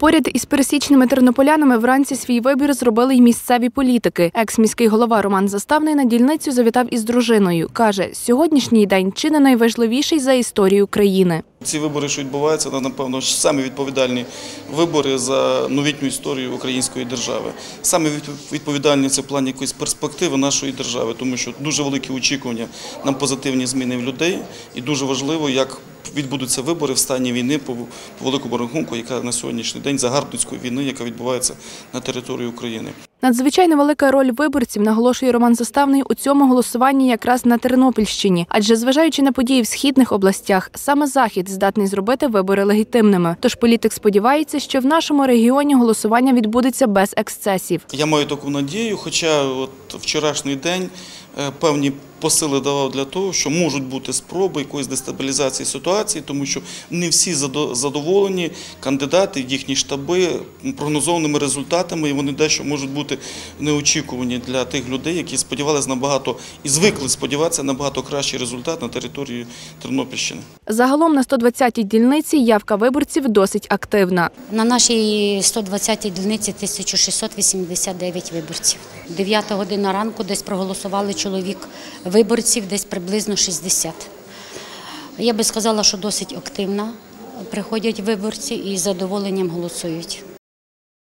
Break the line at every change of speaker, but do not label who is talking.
Поряд із пересічними тернополянами вранці свій вибір зробили й місцеві політики. Екс-міський голова Роман Заставний на дільницю завітав із дружиною. Каже, сьогоднішній день чи не найважливіший за історію країни.
Ці вибори, що відбуваються, це, напевно, ж самі відповідальні вибори за новітню історію української держави. Саме відповідальні це в плані якоїсь перспективи нашої держави, тому що дуже великі очікування на позитивні зміни в людей, і дуже важливо, як відбудуться вибори в стані війни по, великому рахунку, яка на сьогоднішній день загарбницької війни, яка відбувається на території України.
Надзвичайно велика роль виборців, наголошує Роман Заставний, у цьому голосуванні якраз на Тернопільщині. Адже зважаючи на події в східних областях, саме захід здатний зробити вибори легітимними. Тож політик сподівається, що в нашому регіоні голосування відбудеться без ексцесів.
Я маю таку надію, хоча от вчорашній день е, певні посили давав для того, що можуть бути спроби якоїсь дестабілізації ситуації, тому що не всі задо- задоволені кандидати, їхні штаби прогнозованими результатами, і вони дещо можуть бути неочікувані для тих людей, які сподівалися набагато і звикли сподіватися на набагато кращий результат на території Тернопільщини.
Загалом на 120-й дільниці явка виборців досить активна.
На нашій 120-й дільниці 1689 виборців. 9 година ранку десь проголосували чоловік виборців, десь приблизно 60. Я би сказала, що досить активна. Приходять виборці і з задоволенням голосують.